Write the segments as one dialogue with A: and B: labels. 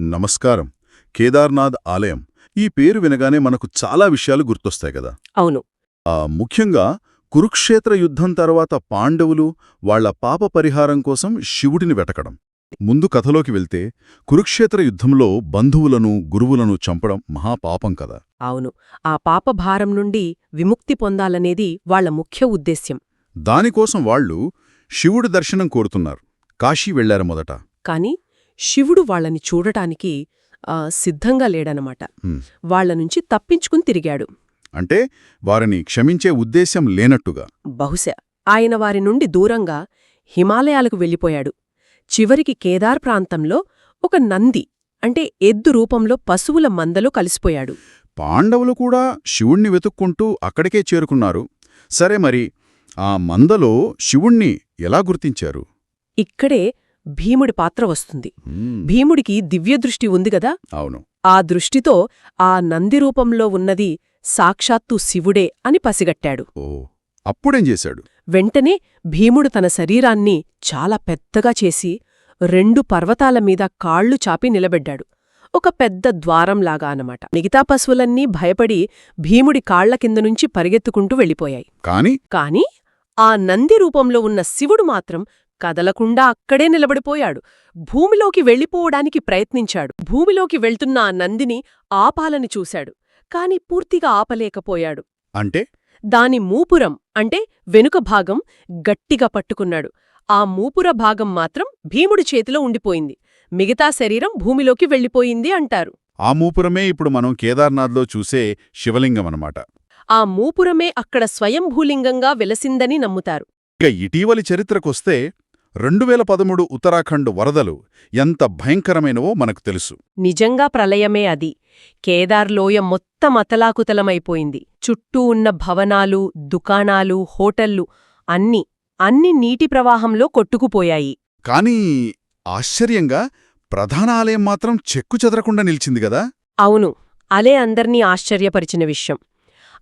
A: నమస్కారం. కేదార్నాథ్ ఆలయం. ఈ పేరు వినగానే మనకు చాలా విషయాలు గుర్తొస్తాయి కదా.
B: అవును.
A: ఆ ముఖ్యంగా కురుక్షేత్ర యుద్ధం తర్వాత పాండవులు వాళ్ళ పాప పరిహారం కోసం శివుడిని వెతకడం. ముందు కథలోకి వెళ్తే కురుక్షేత్ర యుద్ధంలో బంధువులను గురువులను చంపడం మహాపాపం కదా.
B: అవును. ఆ పాపభారం నుండి విముక్తి పొందాలనేది వాళ్ళ ముఖ్య ఉద్దేశ్యం.
A: దానికోసం వాళ్ళు శివుడి దర్శనం కోరుతున్నారు. కాశీ వెళ్ళారు మొదట.
B: కాని శివుడు వాళ్ళని చూడటానికి సిద్ధంగా లేడనమాట. వాళ్ళ నుంచి తప్పించుకుని తిరిగాడు.
A: అంటే వారిని క్షమించే ఉద్దేశ్యం లేనట్టుగా.
B: బహుశా ఆయన వారి నుండి దూరంగా హిమాలయాలకు వెళ్ళిపోయాడు. చివరికి కేదార్ ప్రాంతంలో ఒక నంది అంటే ఎద్దు రూపంలో పశువుల మందలో కలిసిపోయాడు.
A: పాండవులు కూడా శివుణ్ణి వెతుక్కుంటూ అక్కడికే చేరుకున్నారు. సరే మరి ఆ మందలో శివుణ్ణి ఎలా గుర్తించారు?
B: ఇక్కడే భీముడి పాత్ర వస్తుంది. భీముడికి దివ్యదృష్టి ఉంది గదా?
A: అవును.
B: ఆ దృష్టితో ఆ నంది రూపంలో ఉన్నది సాక్షాత్తు శివుడే అని పసిగట్టాడు.
A: అప్పుడేం చేశాడు?
B: వెంటనే భీముడు తన శరీరాన్ని చాలా పెద్దగా చేసి రెండు పర్వతాల మీద కాళ్ళు చాపి నిలబెడ్డాడు. ఒక పెద్ద ద్వారంలాగా అనమాట మిగతా పశువులన్నీ భయపడి భీముడి కాళ్ళ కింద నుంచి పరిగెత్తుకుంటూ వెళ్ళిపోయాయి.
A: కాని?
B: కాని ఆ నంది రూపంలో ఉన్న శివుడు మాత్రం కదలకుండా అక్కడే నిలబడిపోయాడు. భూమిలోకి వెళ్ళిపోవడానికి ప్రయత్నించాడు. భూమిలోకి వెళ్తున్న ఆ నందిని ఆపాలని చూశాడు. కాని పూర్తిగా ఆపలేకపోయాడు.
A: అంటే?
B: దాని మూపురం అంటే వెనుక భాగం గట్టిగా పట్టుకున్నాడు. ఆ మూపుర భాగం మాత్రం భీముడి చేతిలో ఉండిపోయింది. మిగతా శరీరం భూమిలోకి వెళ్ళిపోయింది అంటారు.
A: ఆ మూపురమే ఇప్పుడు మనం కేదార్నాథ్లో చూసే శివలింగం అన్నమాట.
B: ఆ మూపురమే అక్కడ స్వయంభూలింగంగా వెలసిందని నమ్ముతారు.
A: ఇక ఇటీవలి చరిత్రకొస్తే రెండు వేల పదమూడు ఉత్తరాఖండ్ వరదలు ఎంత భయంకరమైనవో మనకు తెలుసు.
B: నిజంగా ప్రళయమే అది. కేదార్లోయ మొత్తం అతలాకుతలమైపోయింది. చుట్టూ ఉన్న భవనాలు దుకాణాలు హోటళ్ళు అన్ని అన్ని నీటి ప్రవాహంలో కొట్టుకుపోయాయి.
A: కానీ ఆశ్చర్యంగా ప్రధాన ఆలయం మాత్రం చెక్కు చెదరకుండా నిలిచింది గదా
B: అవును అలే అందర్నీ ఆశ్చర్యపరిచిన విషయం.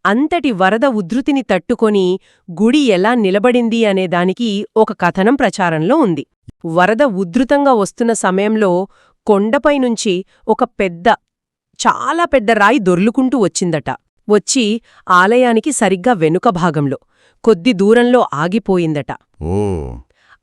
B: అంతటి వరద ఉధృతిని తట్టుకొని గుడి ఎలా నిలబడింది అనేదానికి ఒక కథనం ప్రచారంలో ఉంది. వరద ఉధృతంగా వస్తున్న సమయంలో కొండపై నుంచి ఒక పెద్ద చాలా పెద్ద రాయి దొర్లుకుంటూ వచ్చిందట. వచ్చి ఆలయానికి సరిగ్గా వెనుక భాగంలో కొద్ది దూరంలో ఆగిపోయిందట.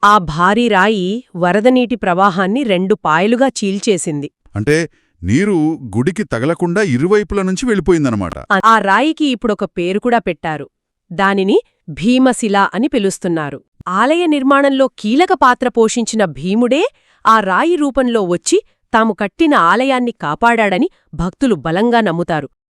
B: ఆ భారీ రాయి వరదనీటి ప్రవాహాన్ని రెండు పాయలుగా చీల్చేసింది.
A: అంటే నీరు గుడికి తగలకుండా ఇరువైపుల నుంచి వెళ్ళిపోయిందనమాట.
B: ఆ- రాయికి ఇప్పుడొక పేరు కూడా పెట్టారు. దానిని భీమశిల అని పిలుస్తున్నారు. ఆలయ నిర్మాణంలో కీలక పాత్ర పోషించిన భీముడే ఆ రాయి రూపంలో వచ్చి తాము కట్టిన ఆలయాన్ని కాపాడాడని భక్తులు బలంగా నమ్ముతారు.